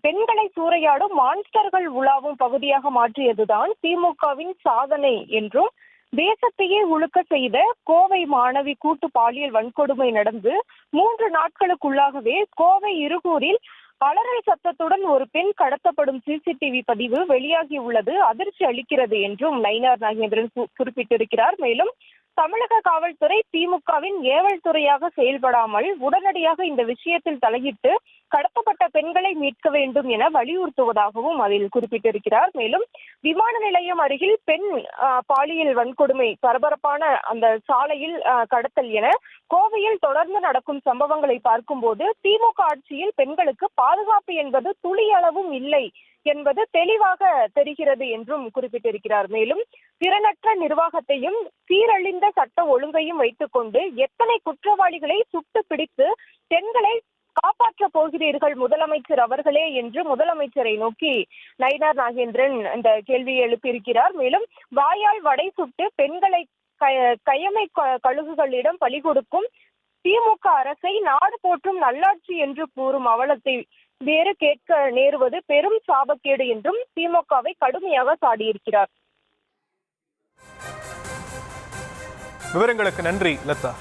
பெண்களை சூறையாடும் மான்ஸ்டர்கள் உலாவும் பகுதியாக மாற்றியதுதான் திமுகவின் சாதனை என்றும் தேசத்தையே உழுக்க செய்த கோவை மாணவி கூட்டு பாலியல் வன்கொடுமை நடந்து மூன்று நாட்களுக்குள்ளாகவே கோவை இருகூரில் அலறல் சத்தத்துடன் ஒரு பெண் கடத்தப்படும் சிசிடிவி பதிவு வெளியாகி உள்ளது அதிர்ச்சி அளிக்கிறது என்றும் நயினார் நாகேந்திரன் குறிப்பிட்டிருக்கிறார். மேலும் தமிழக காவல்துறை திமுகவின் ஏவல் துறையாக செயல்படாமல் உடனடியாக இந்த விஷயத்தில் தலையிட்டு கடத்தப்பட்ட பெண்களை மீட்க வேண்டும் என வலியுறுத்துவதாகவும் அதில் குறிப்பிட்டிருக்கிறார். மேலும் விமான நிலையம் அருகில் பெண் பாலியல் வன்கொடுமை பரபரப்பான அந்த சாலையில் கடத்தல் என கோவையில் தொடர்ந்து நடக்கும் சம்பவங்களை பார்க்கும்போது திமுக ஆட்சியில் பெண்களுக்கு பாதுகாப்பு என்பது துளியளவும் இல்லை என்பது தெளிவாக தெரிகிறது என்றும் குறிப்பிட்டிருக்கிறார். மேலும் திறனற்ற நிர்வாகத்தையும் சீரழிந்த சட்ட ஒழுங்கையும் வைத்துக்கொண்டு எத்தனை குற்றவாளிகளை சுட்டு பிடித்து பெண்களை காப்பாற்ற போகிறீர்கள் முதலமைச்சர் அவர்களே என்று முதலமைச்சரை நோக்கி நயினார் நாகேந்திரன் இந்த கேள்வியை எழுப்பியிருக்கிறார். மேலும் வாயால் வடை சுட்டு பெண்களை க- கயமை க- கழுகுகளிடம் பலி கொடுக்கும் திமுக அரசை நாடு போற்றும் நல்லாட்சி என்று கூறும் அவலத்தை வேறு கேட்க நேருவது பெரும் சாபக்கேடு என்றும் திமுகவை கடுமையாக சாடியிருக்கிறார். விவரங்களுக்கு நன்றி லதா.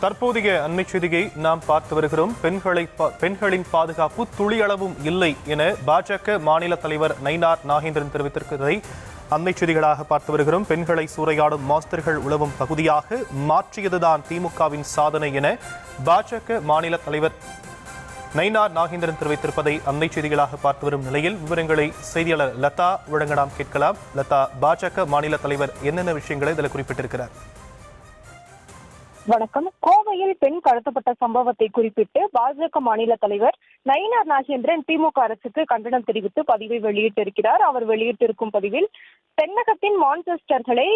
தற்போதைய அண்மை செய்தியை நாம் பார்த்து வருகிறோம். பெண்களை பா- பெண்களின் பாதுகாப்பு துளியளவும் இல்லை என பாஜக மாநில தலைவர் நயினார் நாகேந்திரன் தெரிவித்திருக்கிறதை அண்மை செய்திகளாக பார்த்து வருகிறோம். பெண்களை சூறையாடும் மாஸ்டர்கள் உழவும் பகுதியாக மாற்றியதுதான் திமுகவின் சாதனை என பாஜக மாநில தலைவர் நயினார் நாகேந்திரன் தெரிவித்திருப்பதை அண்மை செய்திகளாக பார்த்து வரும் நிலையில் விவரங்களை செய்தியாளர் லதா வழங்க நாம் கேட்கலாம். லதா பாஜக மாநில தலைவர் என்னென்ன விஷயங்களை இதில் குறிப்பிட்டிருக்கிறார்? வணக்கம். கோவையில் பெண் கடத்தப்பட்ட சம்பவத்தை குறிப்பிட்டு பாஜக மாநில தலைவர் நயினார் நாகேந்திரன் திமுக அரசுக்கு கண்டனம் தெரிவித்து பதிவை வெளியிட்டிருக்கிறார். அவர் வெளியிட்டிருக்கும் பதிவில் தென்னகத்தின் மான்செஸ்டர்களை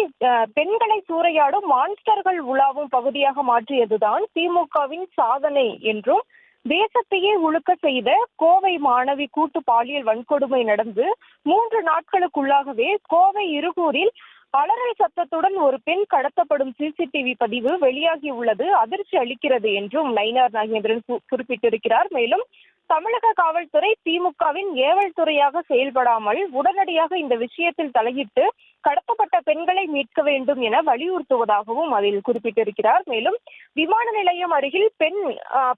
பெண்களை சூறையாடும் மான்ஸ்டர்கள் உலாவும் பகுதியாக மாற்றியதுதான் திமுகவின் சாதனை என்றும் தேசத்தையே உழுக்க செய்த கோவை மாணவி கூட்டு பாலியல் வன்கொடுமை நடந்து மூன்று நாட்களுக்குள்ளாகவே கோவை இருகூரில் அலறல் சத்தத்துடன் ஒரு பெண் கடத்தப்படும் சிசிடிவி பதிவு வெளியாகி உள்ளது. அதிர்ச்சி அளிக்கிறது என்றும் நயினார் நாகேந்திரன் குறிப்பிட்டிருக்கிறார். மேலும் தமிழக காவல்துறை திமுகவின் ஏவல் துறையாக செயல்படாமல் உடனடியாக இந்த விஷயத்தில் தலையிட்டு கடத்தப்பட்ட பெண்களை மீட்க வேண்டும் என வலியுறுத்துவதாகவும் அதில் குறிப்பிட்டிருக்கிறார். மேலும் விமான நிலையம் அருகில் பெண்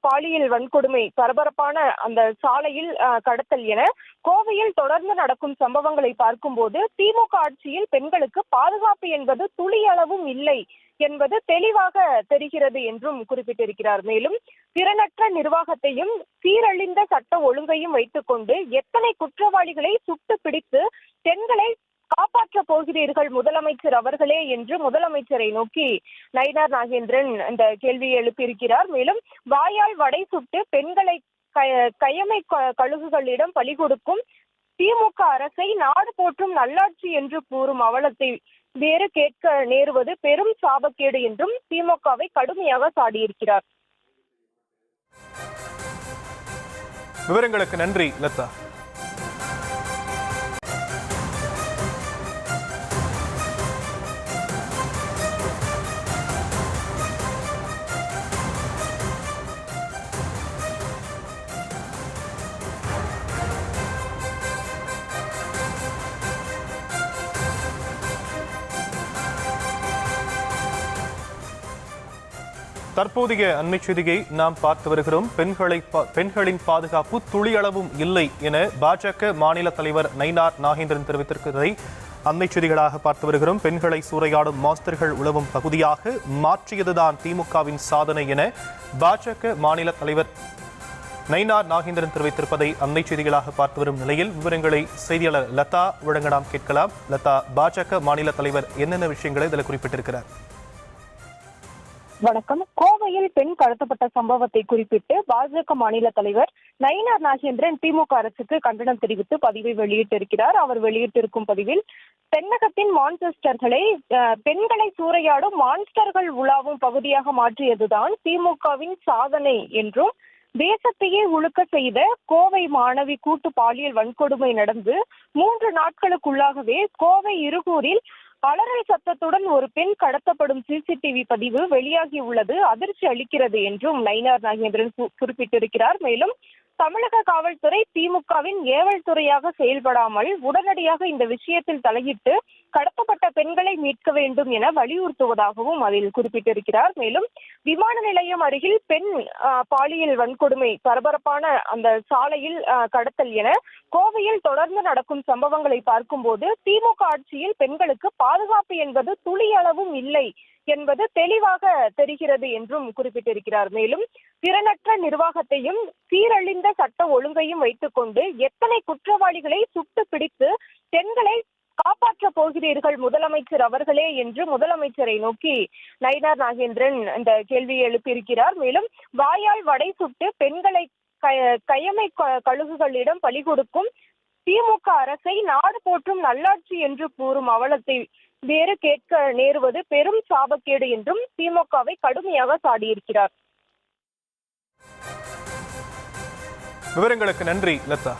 பாலியல் வன்கொடுமை பரபரப்பான அந்த சாலையில் கடத்தல் என கோவையில் தொடர்ந்து நடக்கும் சம்பவங்களை பார்க்கும்போது திமுக ஆட்சியில் பெண்களுக்கு பாதுகாப்பு என்பது துளியளவும் இல்லை என்பது தெளிவாக தெரிகிறது என்றும் குறிப்பிட்டிருக்கிறார். மேலும் திறனற்ற நிர்வாகத்தையும் சீரழிந்த சட்ட ஒழுங்கையும் வைத்துக்கொண்டு எத்தனை குற்றவாளிகளை சுட்டு பிடித்து பெண்களை காப்பாற்ற போகிறீர்கள் முதலமைச்சர் அவர்களே என்று முதலமைச்சரை நோக்கி நயினார் நாகேந்திரன் இந்த கேள்வியை எழுப்பியிருக்கிறார். மேலும் வாயால் வடை சுட்டு பெண்களை க- கயமை க- கழுகுகளிடம் பலி கொடுக்கும் திமுக அரசை நாடு போற்றும் நல்லாட்சி என்று கூறும் அவலத்தை வேறு கேட்க நேருவது பெரும் சாபக்கேடு என்றும் திமுகவை கடுமையாக சாடியிருக்கிறார். விவரங்களுக்கு நன்றி லதா. தற்போதைய அண்மை செய்தியை நாம் பார்த்து வருகிறோம். பெண்களை பா- பெண்களின் பாதுகாப்பு துளியளவும் இல்லை என பாஜக மாநில தலைவர் நயினார் நாகேந்திரன் தெரிவித்திருக்கிறதை அண்மை செய்திகளாக பார்த்து வருகிறோம். பெண்களை சூறையாடும் மாஸ்டர்கள் உழவும் பகுதியாக மாற்றியதுதான் திமுகவின் சாதனை என பாஜக மாநில தலைவர் நயினார் நாகேந்திரன் தெரிவித்திருப்பதை அண்மை செய்திகளாக பார்த்து வரும் நிலையில் விவரங்களை செய்தியாளர் லதா வழங்க நாம் கேட்கலாம். லதா பாஜக மாநில தலைவர் என்னென்ன விஷயங்களை இதில் குறிப்பிட்டிருக்கிறார்? வணக்கம். கோவையில் பெண் கடத்தப்பட்ட சம்பவத்தை குறிப்பிட்டு பாஜக மாநில தலைவர் நயினார் நாகேந்திரன் திமுக அரசுக்கு கண்டனம் தெரிவித்து பதிவை வெளியிட்டிருக்கிறார். அவர் வெளியிட்டிருக்கும் பதிவில் தென்னகத்தின் மான்செஸ்டர்களை பெண்களை சூறையாடும் மான்ஸ்டர்கள் உலாவும் பகுதியாக மாற்றியதுதான் திமுகவின் சாதனை என்றும் தேசத்தையே உழுக்க செய்த கோவை மாணவி கூட்டு பாலியல் வன்கொடுமை நடந்து மூன்று நாட்களுக்குள்ளாகவே கோவை இருகூரில் அலறல் சத்தத்துடன் ஒரு பெண் கடத்தப்படும் சிசிடிவி பதிவு வெளியாகி உள்ளது. அதிர்ச்சி அளிக்கிறது என்றும் நயினார் நாகேந்திரன் குறிப்பிட்டிருக்கிறார். மேலும் தமிழக காவல்துறை திமுகவின் ஏவல் துறையாக செயல்படாமல் உடனடியாக இந்த விஷயத்தில் தலையிட்டு கடத்தப்பட்ட பெண்களை மீட்க வேண்டும் என வலியுறுத்துவதாகவும் அதில் குறிப்பிட்டிருக்கிறார். மேலும் விமான நிலையம் அருகில் பெண் பாலியல் வன்கொடுமை பரபரப்பான அந்த சாலையில் கடத்தல் என கோவையில் தொடர்ந்து நடக்கும் சம்பவங்களை பார்க்கும்போது திமுக ஆட்சியில் பெண்களுக்கு பாதுகாப்பு என்பது துளியளவும் இல்லை என்பது தெளிவாக தெரிகிறது என்றும் குறிப்பிட்டிருக்கிறார். மேலும் திறனற்ற நிர்வாகத்தையும் சீரழிந்த சட்ட ஒழுங்கையும் வைத்துக்கொண்டு எத்தனை குற்றவாளிகளை சுட்டு பிடித்து பெண்களை காப்பாற்ற போகிறீர்கள் முதலமைச்சர் அவர்களே என்று முதலமைச்சரை நோக்கி நயினார் நாகேந்திரன் இந்த கேள்வியை எழுப்பியிருக்கிறார். மேலும் வாயால் வடை சுட்டு பெண்களை கயமை கழுகுகளிடம் பலி கொடுக்கும் திமுக அரசை நாடு போற்றும் நல்லாட்சி என்று கூறும் அவலத்தை வேறு கேட்க நேருவது பெரும் சாபக்கேடு என்றும் திமுகவை கடுமையாக சாடியிருக்கிறார். விவரங்களுக்கு நன்றி லதா.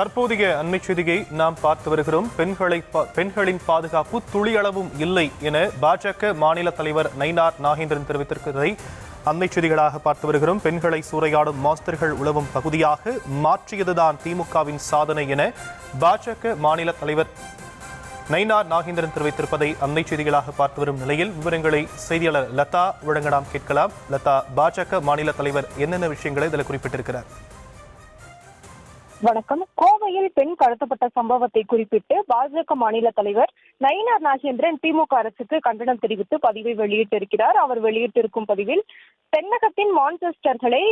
தற்போதைய அண்மைச் செய்தியை நாம் பார்த்து வருகிறோம். பெண்களை பா- பெண்களின் பாதுகாப்பு துளியளவும் இல்லை என பாஜக மாநில தலைவர் நயினார் நாகேந்திரன் தெரிவித்திருக்கிறதை அண்மைச் செய்திகளாக பார்த்து வருகிறோம். பெண்களை சூறையாடும் மாஸ்டர்கள் உழவும் பகுதியாக மாற்றியதுதான் திமுகவின் சாதனை என பாஜக மாநில தலைவர் நயினார் நாகேந்திரன் தெரிவித்திருப்பதை அண்மை செய்திகளாக பார்த்து வரும் நிலையில் விவரங்களை செய்தியாளர் லதா வழங்க நாம் கேட்கலாம். லதா பாஜக மாநில தலைவர் என்னென்ன விஷயங்களை இதில் குறிப்பிட்டிருக்கிறார்? வணக்கம். கோவையில் பெண் கடத்தப்பட்ட சம்பவத்தை குறிப்பிட்டு பாஜக மாநில தலைவர் நயினார் நாகேந்திரன் திமுக அரசுக்கு கண்டனம் தெரிவித்து பதிவை வெளியிட்டிருக்கிறார். அவர் வெளியிட்டிருக்கும் பதிவில் தென்னகத்தின் மான்செஸ்டர்களை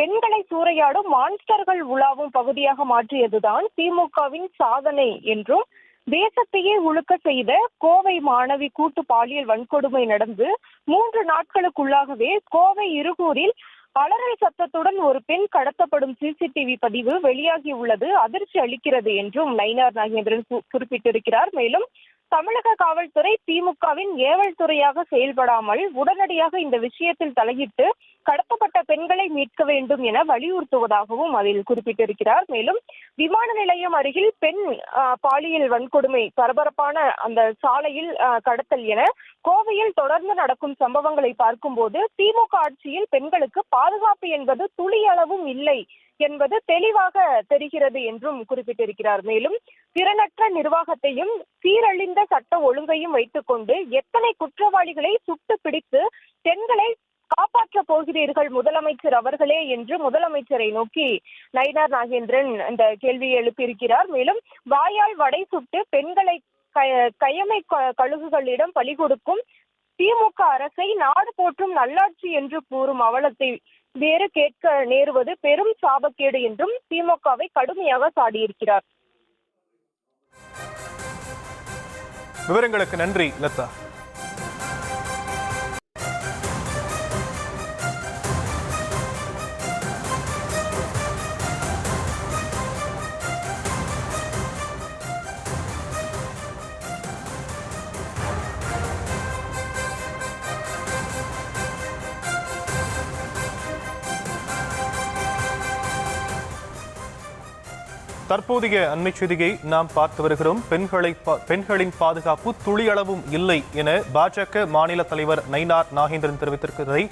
பெண்களை சூறையாடும் மான்ஸ்டர்கள் உலாவும் பகுதியாக மாற்றியதுதான் திமுகவின் சாதனை என்றும் தேசத்தையே உழுக்க செய்த கோவை மாணவி கூட்டு பாலியல் வன்கொடுமை நடந்து மூன்று நாட்களுக்குள்ளாகவே கோவை இருகூரில் அலறல் சத்தத்துடன் ஒரு பெண் கடத்தப்படும் சிசிடிவி பதிவு வெளியாகி உள்ளது. அதிர்ச்சி அளிக்கிறது என்றும் நயினார் நாகேந்திரன் குறிப்பிட்டிருக்கிறார். மேலும் தமிழக காவல்துறை திமுகவின் ஏவல் துறையாக செயல்படாமல் உடனடியாக இந்த விஷயத்தில் தலையிட்டு கடத்தப்பட்ட பெண்களை மீட்க வேண்டும் என வலியுறுத்துவதாகவும் அதில் குறிப்பிட்டிருக்கிறார். மேலும் விமான நிலையம் அருகில் பெண் பாலியல் வன்கொடுமை பரபரப்பான அந்த சாலையில் கடத்தல் என கோவையில் தொடர்ந்து நடக்கும் சம்பவங்களை பார்க்கும்போது திமுக ஆட்சியில் பெண்களுக்கு பாதுகாப்பு என்பது துளியளவும் இல்லை என்பது தெளிவாக தெரிகிறது என்றும் குறிப்பிட்டிருக்கிறார். மேலும் திறனற்ற நிர்வாகத்தையும் சீரழிந்த சட்ட ஒழுங்கையும் வைத்துக்கொண்டு எத்தனை குற்றவாளிகளை சுட்டு பிடித்து பெண்களை காப்பாற்ற போகிறீர்கள் முதலமைச்சர் அவர்களே என்று முதலமைச்சரை நோக்கி நயினார் நாகேந்திரன் இந்த கேள்வியை எழுப்பியிருக்கிறார். மேலும் வாயால் வடை சுட்டு பெண்களை கயமை க- கழுகுகளிடம் பலி கொடுக்கும் திமுக அரசை நாடு போற்றும் நல்லாட்சி என்று கூறும் அவலத்தை வேறு கேட்க நேருவது பெரும் சாபக்கேடு என்றும் திமுகவை கடுமையாக சாடியிருக்கிறார். விவரங்களுக்கு நன்றி லதா. தற்போதைய அண்மைச் செய்தியை நாம் பார்த்து வருகிறோம். பெண்களை பெண்களின் பாதுகாப்பு துளியளவும் இல்லை என பாஜக மாநில தலைவர் நயினார் நாகேந்திரன் தெரிவித்திருக்கிறதை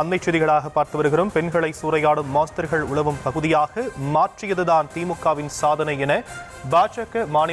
அண்மை செய்திகளாக பார்த்து வருகிறோம். பெண்களை சூறையாடும் மாஸ்டர்கள் உழவும் பகுதியாக மாற்றியதுதான் திமுகவின் சாதனை என பாஜக மாநில